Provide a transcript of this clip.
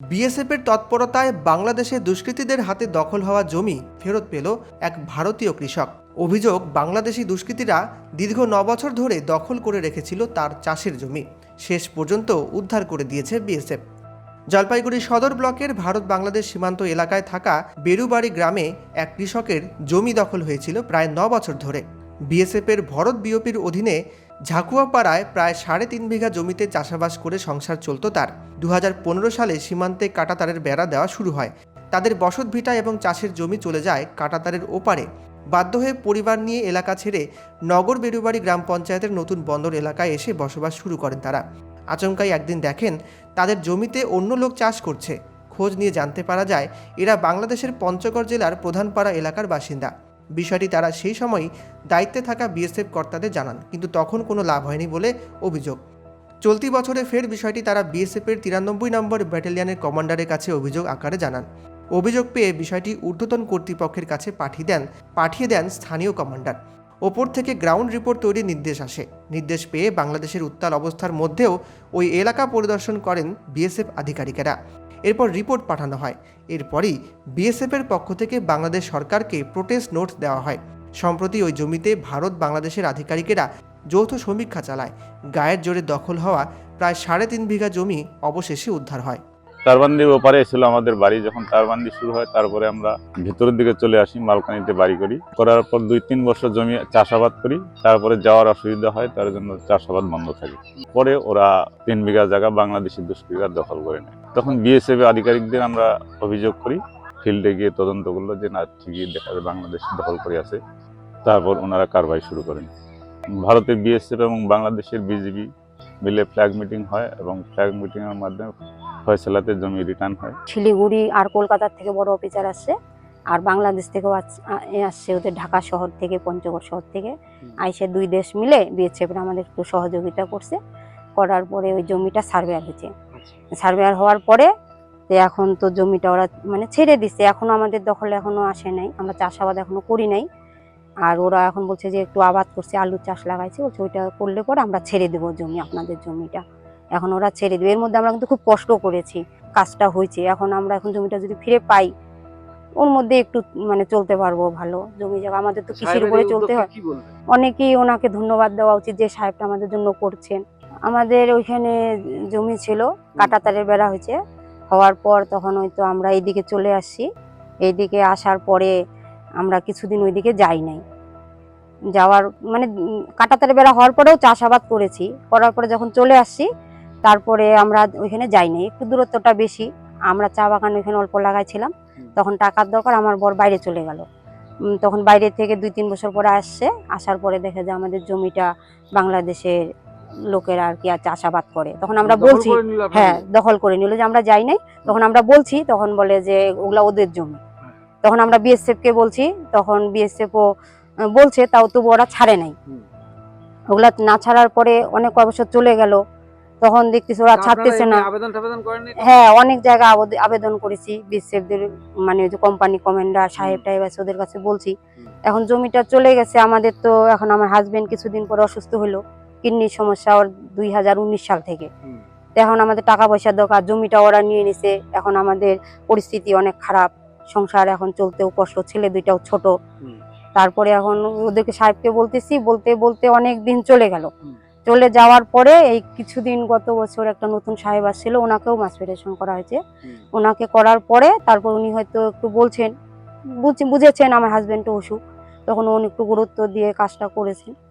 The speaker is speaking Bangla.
বিএসএফের তৎপরতায় বাংলাদেশে দুষ্কৃতীদের হাতে দখল হওয়া জমি ফেরত পেল এক ভারতীয় কৃষক। অভিযোগ, বাংলাদেশি দুষ্কৃতীরা দীর্ঘ ন বছর ধরে দখল করে রেখেছিল তার চাষের জমি। শেষ পর্যন্ত উদ্ধার করে দিয়েছে বিএসএফ। জলপাইগুড়ি সদর ব্লকের ভারত বাংলাদেশ সীমান্ত এলাকায় থাকা বেরুবাড়ি গ্রামে এক কৃষকের জমি দখল হয়েছিল প্রায় ন বছর ধরে। বিএসএফের ভরত বিওপির অধীনে ঝাকুয়াপাড়ায় প্রায় সাড়ে তিন বিঘা জমিতে চাষাবাস করে সংসার চলত তার। দু হাজার পনেরো সালে সীমান্তে কাটাতারের বেড়া দেওয়া শুরু হয়। তাদের বসত ভিটা এবং চাষের জমি চলে যায় কাটাতারের ওপারে। বাধ্য হয়ে পরিবার নিয়ে এলাকা ছেড়ে নগর বেরুবাড়ি গ্রাম পঞ্চায়েতের নতুন বন্দর এলাকায় এসে বসবাস শুরু করেন তারা। আচমকাই একদিন দেখেন, তাদের জমিতে অন্য লোক চাষ করছে। খোঁজ নিয়ে জানতে পারা যায়, এরা বাংলাদেশের পঞ্চগড় জেলার প্রধানপাড়া এলাকার বাসিন্দা। বিষয়টি তারা সেই সময় দায়িত্বে থাকা বিএসএফ কর্তাদের জানান, কিন্তু তখন কোনো লাভ হয়নি বলে অভিযোগ। চলতি বছরে ফের বিষয়টি তারা বিএসএফের তিরানব্বই নম্বর ব্যাটালিয়নের কমান্ডারের কাছে অভিযোগ আকারে জানান। অভিযোগ পেয়ে বিষয়টি ঊর্ধ্বতন কর্তৃপক্ষের কাছে পাঠিয়ে দেন পাঠিয়ে দেন স্থানীয় কমান্ডার। ওপর থেকে গ্রাউন্ড রিপোর্ট তৈরির নির্দেশ আসে। নির্দেশ পেয়ে বাংলাদেশের উত্তাল অবস্থার মধ্যেও ওই এলাকা পরিদর্শন করেন বিএসএফ আধিকারিকেরা। এরপর রিপোর্ট পাঠানো হয়। এরপরই বিএসএফের পক্ষ থেকে বাংলাদেশ সরকারকে প্রোটেস্ট নোট দেওয়া হয়। সম্প্রতি ওই জমিতে ভারত বাংলাদেশের আধিকারিকেরা যৌথ সমীক্ষা চালায়। গায়ের জোরে দখল হওয়া প্রায় সাড়ে তিন বিঘা জমি অবশেষে উদ্ধার হয়। তারবান্দি ওপারে ছিল আমাদের বাড়ি, যখন তারবান্দি শুরু হয়, তারপরে আমরা ভিতরের দিকে চলে আসি, মালকানিতে বাড়ি করি। করার পর দুই তিন বছর জমি চাষাবাদ করি, তারপরে যাওয়ার অসুবিধা হয়, তার জন্য চাষাবাদ বন্ধ থাকে। পরে ওরা তিন বিঘা জায়গা বাংলাদেশি দুষ্কৃতীরা দখল করে নেয়। তখন বিএসএফ আধিকারিকদের আমরা অভিযোগ করি, ফিল্ডে গিয়ে তদন্ত করল যে, না, ঠিকই দেখা যায়, বাংলাদেশ দখল করে আছে। তারপর ওনারা কারবাই শুরু করেন। ভারতের বিএসএফ এবং বাংলাদেশের বিজিবি মিলে ফ্ল্যাগ মিটিং হয় এবং ফ্ল্যাগ মিটিংয়ের মাধ্যমে ফয়সলাতে জমি রিটার্ন হয়। শিলিগুড়ি আর কলকাতার থেকে বড় অফিসার আসছে আর বাংলাদেশ থেকেও আস- আসছে ওদের ঢাকা শহর থেকে পঞ্চগড় শহর থেকে। আইসে দুই দেশ মিলে বিএসএফরা আমাদের একটু সহযোগিতা করছে করার পরে ওই জমিটা সার্ভেয়ার হয়েছে। সার্ভেয়ার হওয়ার পরে তো এখন তো জমিটা ওরা মানে ছেড়ে দিছে এখনও আমাদের দখলে এখনও আসে নাই আমরা চাষাবাদ এখনও করি নাই। আর ওরা এখন বলছে যে একটু আবাদ করছে আলু চাষ লাগাইছে বলছে ওইটা করলে পরে আমরা ছেড়ে দেবো জমি আপনাদের জমিটা। এখন ওরা ছেড়ে দেবে। এর মধ্যে আমরা কিন্তু খুব কষ্ট করেছি কাজটা হয়েছে। এখন আমরা এখন জমিটা যদি ফিরে পাই ওর মধ্যে একটু মানে চলতে পারব ভালো। জমি জায়গা আমাদের তো কৃষির উপরে চলতে হয়। অনেকেই ওনাকে ধন্যবাদ দেওয়া উচিত যে সাহেবটা আমাদের জন্য করছেন। আমাদের ওইখানে জমি ছিল কাটাতারের বেড়া হয়েছে। হওয়ার পর তখন হয়তো আমরা এইদিকে চলে আসছি। এইদিকে আসার পরে আমরা কিছুদিন ওইদিকে যাই নাই। যাওয়ার মানে কাটাতারের বেড়া হওয়ার পরেও চাষাবাদ করেছি। করার পরে যখন চলে আসছি তারপরে আমরা ওইখানে যাই নাই একটু দূরত্বটা বেশি। আমরা চা বাগান ওইখানে অল্প লাগাইছিলাম। তখন টাকার দরকার আমার বর বাইরে চলে গেল। তখন বাইরে থেকে দুই তিন বছর পরে আসছে। আসার পরে দেখে যে আমাদের জমিটা বাংলাদেশের লোকেরা আর কি আর চাষাবাদ করে। তখন আমরা বলছি নিল আপনাদের? হ্যাঁ দখল করে নিল যে আমরা যাই নাই। তখন আমরা বলছি তখন বলে যে ওগুলা ওদের জমি। তখন আমরা বিএসএফ কে বলছি তখন বিএসএফ ও বলছে তাও তবু ওরা ছাড়ে নাই। ওগুলা না ছাড়ার পরে অনেক বছর চলে গেল। তখন দেখতেছি ওরা ছাড়তেছে না। হ্যাঁ অনেক জায়গায় আবেদন করেছি বিএসএফদের মানে ওই যে কোম্পানি কমান্ডার সাহেব টাইব আছে ওদের কাছে বলছি। এখন জমিটা চলে গেছে আমাদের তো এখন আমার হাজবেন্ড কিছুদিন পরে অসুস্থ হলো কিডনির সমস্যা ওর দুই হাজার উনিশ সাল থেকে। এখন আমাদের টাকা পয়সার দরকার জমিটা ওরা নিয়ে নিছে এখন আমাদের পরিস্থিতি অনেক খারাপ সংসার এখন চলতেও কষ্ট ছেলে দুইটাও ছোট। তারপরে এখন ওদেরকে সাহেবকে বলতেছি বলতে বলতে অনেক দিন চলে গেল। চলে যাওয়ার পরে এই কিছুদিন গত বছর একটা নতুন সাহেব আসছিল ওনাকেও মাসপিটেশন করা হয়েছে। ওনাকে করার পরে তারপর উনি হয়তো একটু বলছেন বুঝ- বুঝেছেন আমার হাজব্যান্ডও অসুখ তখন উনি একটু গুরুত্ব দিয়ে কাজটা করেছেন।